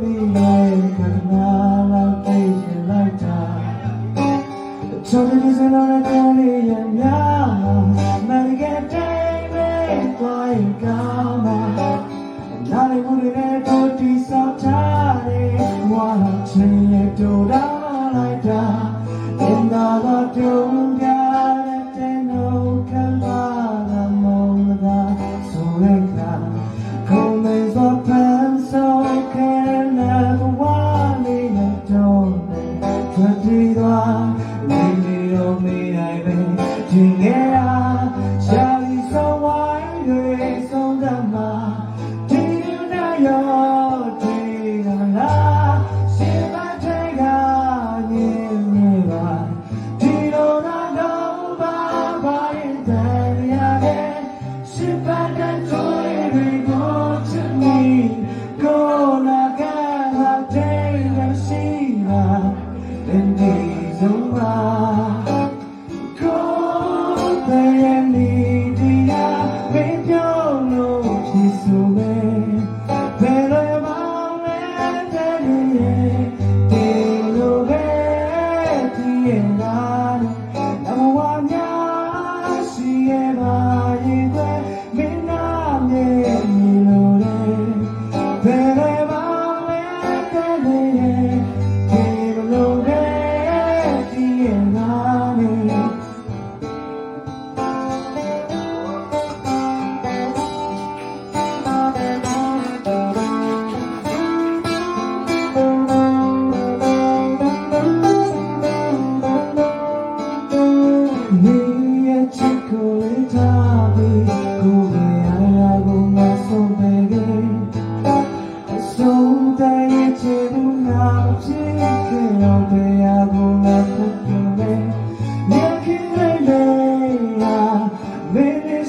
သိလိုက်ခဏလောက်သိရင်လိုက်တာချုံးနေစလို့တော်လေးရများမရခဲ့တဲ့ဘယ်တော့ကောင်းမှာနားလေးမှုတွေနဲ့တို့တိဆောက်ထားတယ်မွာချင်ရတို့တော့လိုက်တာသင်သာတော့တို့ 미래를 뒤내야 저기서 와인을 손담아 뒤나요 뒤나라. 시바테가 님이와 뒤로 나도 바바일 때리하게. 시바테 소리를 고치니 고나가 되는 시간 랜 走吧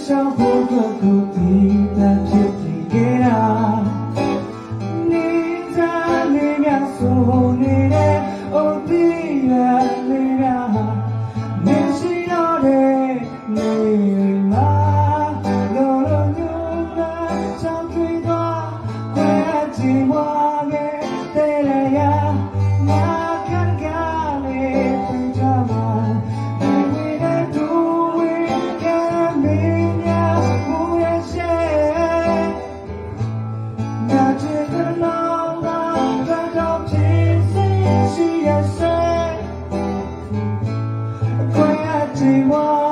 Shall 希望